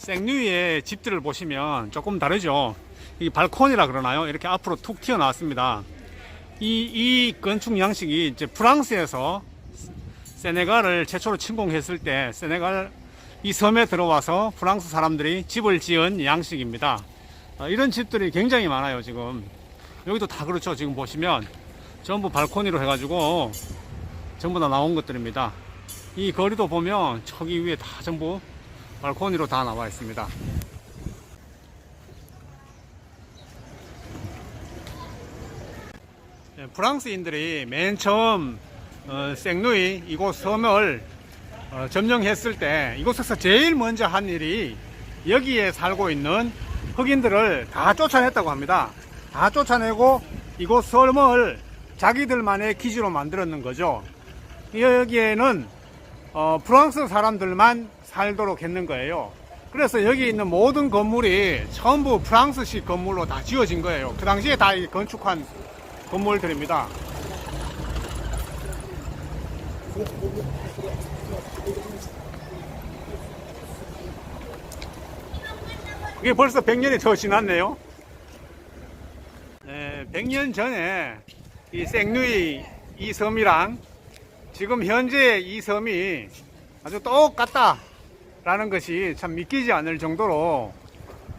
생류의 집들을 보시면 조금 다르죠. 이 발코니라 그러나요? 이렇게 앞으로 툭 튀어나왔습니다. 이, 이 건축 양식이 이제 프랑스에서 세네갈을 최초로 침공했을 때 세네갈 이 섬에 들어와서 프랑스 사람들이 집을 지은 양식입니다. 어, 이런 집들이 굉장히 많아요, 지금. 여기도 다 그렇죠. 지금 보시면 전부 발코니로 해가지고 전부 다 나온 것들입니다. 이 거리도 보면 저기 위에 다 전부 발코니로 다 나와 있습니다. 예, 프랑스인들이 맨 처음 어, 생루이 이곳 섬을 어, 점령했을 때 이곳에서 제일 먼저 한 일이 여기에 살고 있는 흑인들을 다 쫓아냈다고 합니다. 다 쫓아내고 이곳 섬을 자기들만의 기지로 만들었는 거죠. 여기에는 어, 프랑스 사람들만 살도록 했는 거예요. 그래서 여기 있는 모든 건물이 전부 프랑스식 건물로 다 지어진 거예요. 그 당시에 다 건축한 건물들입니다. 이게 벌써 100년이 더 지났네요. 네, 100년 전에 이 생루이 이 섬이랑 지금 현재 이 섬이 아주 똑같다 라는 것이 참 믿기지 않을 정도로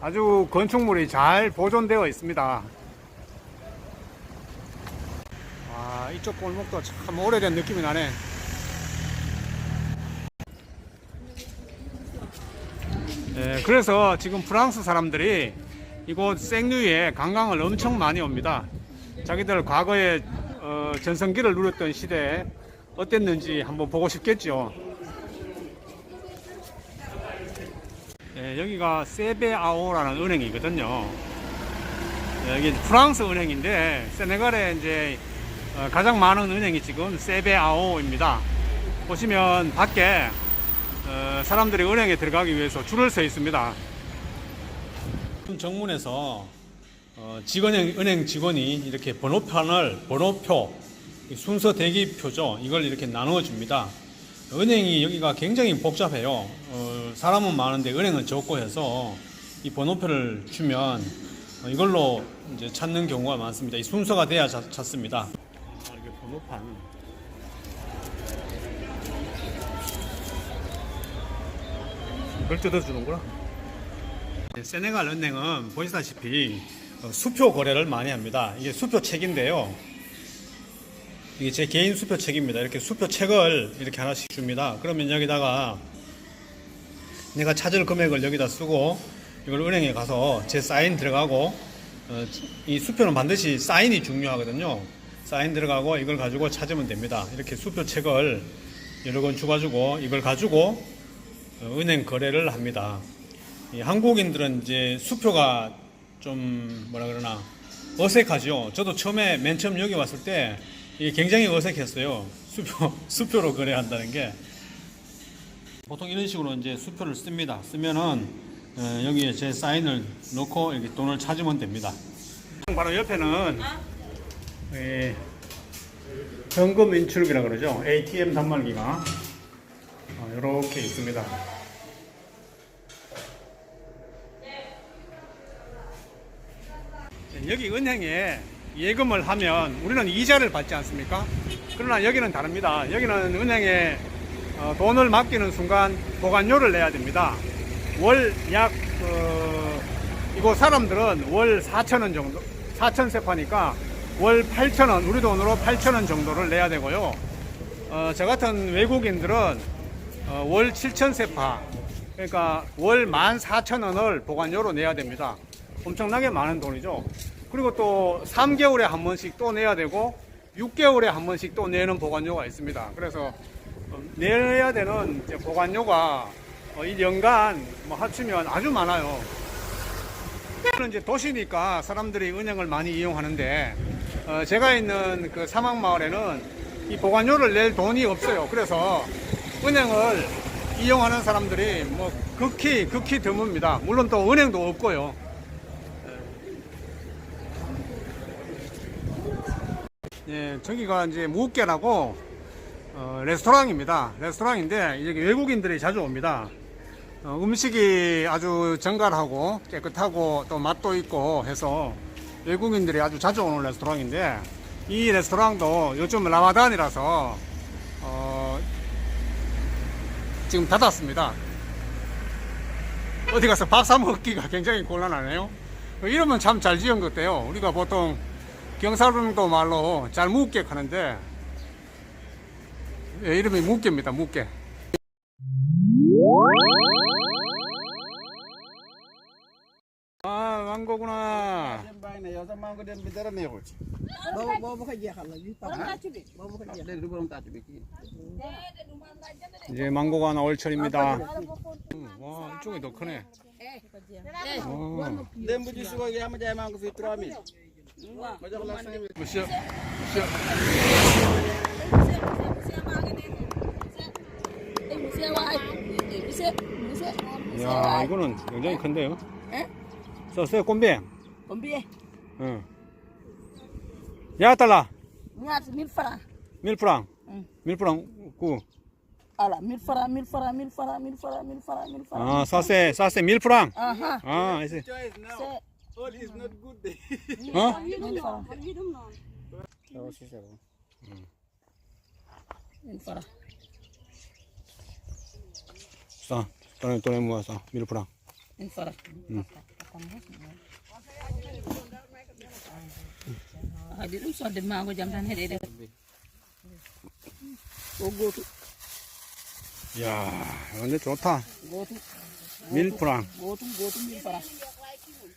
아주 건축물이 잘 보존되어 있습니다. 와, 이쪽 골목도 참 오래된 느낌이 나네. 예, 그래서 지금 프랑스 사람들이 이곳 생류에 관광을 엄청 많이 옵니다. 자기들 과거에 어, 전성기를 누렸던 시대에 어땠는지 한번 보고 싶겠죠. 예, 여기가 세베아오라는 은행이거든요. 예, 여기 프랑스 은행인데 세네갈에 이제 어, 가장 많은 은행이 지금 세베아오입니다. 보시면 밖에 어, 사람들이 은행에 들어가기 위해서 줄을 서 있습니다. 정문에서 어, 직원형 은행 직원이 이렇게 번호판을 번호표 이 순서 대기표죠. 이걸 이렇게 나누어 줍니다. 은행이 여기가 굉장히 복잡해요. 어, 사람은 많은데 은행은 적고 해서 이 번호표를 주면 어, 이걸로 이제 찾는 경우가 많습니다. 이 순서가 돼야 찾, 찾습니다. 아, 이게 번호판. 이걸 뜯어주는구나. 네, 세네갈 은행은 보시다시피 어, 수표 거래를 많이 합니다. 이게 수표 책인데요. 이게 제 개인 수표 책입니다. 이렇게 수표 책을 이렇게 하나씩 줍니다. 그러면 여기다가 내가 찾을 금액을 여기다 쓰고 이걸 은행에 가서 제 사인 들어가고 어, 이 수표는 반드시 사인이 중요하거든요. 사인 들어가고 이걸 가지고 찾으면 됩니다. 이렇게 수표 책을 여러 권 주가지고 이걸 가지고 어, 은행 거래를 합니다. 이 한국인들은 이제 수표가 좀 뭐라 그러나 어색하죠. 저도 처음에 맨 처음 여기 왔을 때 이게 굉장히 어색했어요. 수표 수표로 거래한다는 게 보통 이런 식으로 이제 수표를 씁니다. 쓰면은 어, 여기에 제 사인을 넣고 이렇게 돈을 찾으면 됩니다. 바로 옆에는 예, 현금 인출기라 그러죠. ATM 단말기가 어, 이렇게 있습니다. 여기 은행에 예금을 하면 우리는 이자를 받지 않습니까? 그러나 여기는 다릅니다. 여기는 은행에 어, 돈을 맡기는 순간 보관료를 내야 됩니다. 월 약, 어, 이곳 사람들은 월 4천원 정도, 4천 세파니까 월 8천원, 우리 돈으로 8천원 정도를 내야 되고요. 어, 저 같은 외국인들은 어, 월 7천 세파, 그러니까 월 14,000원을 보관료로 내야 됩니다. 엄청나게 많은 돈이죠. 그리고 또 3개월에 한 번씩 또 내야 되고 6개월에 한 번씩 또 내는 보관료가 있습니다. 그래서 어, 내야 되는 보관료가 어, 1년간 뭐 합치면 아주 많아요. 저는 이제 도시니까 사람들이 은행을 많이 이용하는데 어, 제가 있는 그 사막 마을에는 이 보관료를 낼 돈이 없어요. 그래서 은행을 이용하는 사람들이 뭐 극히 극히 드뭅니다. 물론 또 은행도 없고요. 예, 저기가 이제 무게라고 어, 레스토랑입니다. 레스토랑인데 여기 외국인들이 자주 옵니다. 어, 음식이 아주 정갈하고 깨끗하고 또 맛도 있고 해서 외국인들이 아주 자주 오는 레스토랑인데 이 레스토랑도 요즘 라마단이라서 어, 지금 닫았습니다. 어디 가서 밥 사 먹기가 굉장히 곤란하네요. 이러면 참잘 지은 것 같아요. 우리가 보통 경상도 말로 잘 묵게 하는데 예, 이름이 묵게입니다. 묵게. 아 망고구나. 이제 망고가 나올 철입니다. 음, 와 이쪽이 더 크네. 어. Démb ci suba yaa ma jaay maa ngi ko fii 3000. ma jox la 5000. monsieur, monsieur. 야 이거는 굉장히 큰데요. 에? 써세요 꼼비. Combien? 응. 야 달라. ñaata 1000 francs 밀프랑. 응. 밀프랑 구. voilà 1000 francs 1000 francs 1000 francs 1000 francs 1000 francs 1000 francs 아 사세 사세 밀프랑. aha 아 이제 all is not good day. 어? 1000 francs yow si c'est bon. 1000 francs 싸. 돈에 돈에 모아서 밀프랑. 1000 francs hadi ɗum sodde mango jam tan heɗede o gootu 야 근데 좋다. 밀프랑. gootu 1000 francs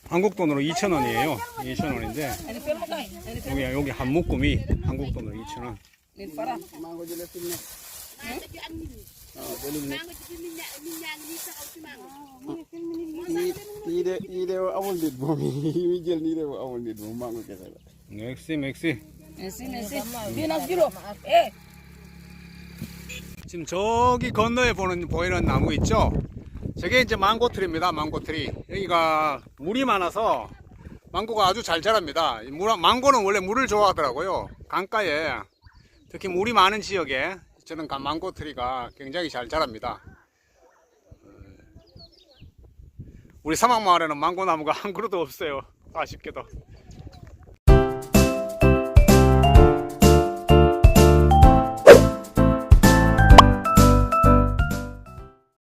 한국 돈으로 2,000원이에요. 2,000원인데 ene felmo kay ene fel 여기 여기 한 묶음이 한국 돈으로 2,000원. 1000 francs maa ngi ko jëlee fi mu nekk. waaw ba lu mu nekk. yii yii de yii de amul nit moom yi muy jël nii de amul nit moom maa ngi ko kese la. 맥시 맥시. merci merci bii nag kilo eh 지금 저기 건너에 보는 보이는 나무 있죠? 저게 이제 망고트리입니다. 망고트리. 여기가 물이 많아서 망고가 아주 잘 자랍니다. 이 물, 망고는 원래 물을 좋아하더라고요. 강가에 특히 물이 많은 지역에 저는 가- 망고트리가 굉장히 잘 자랍니다. 우리 사막마을에는 망고나무가 한 그루도 없어요. 아쉽게도.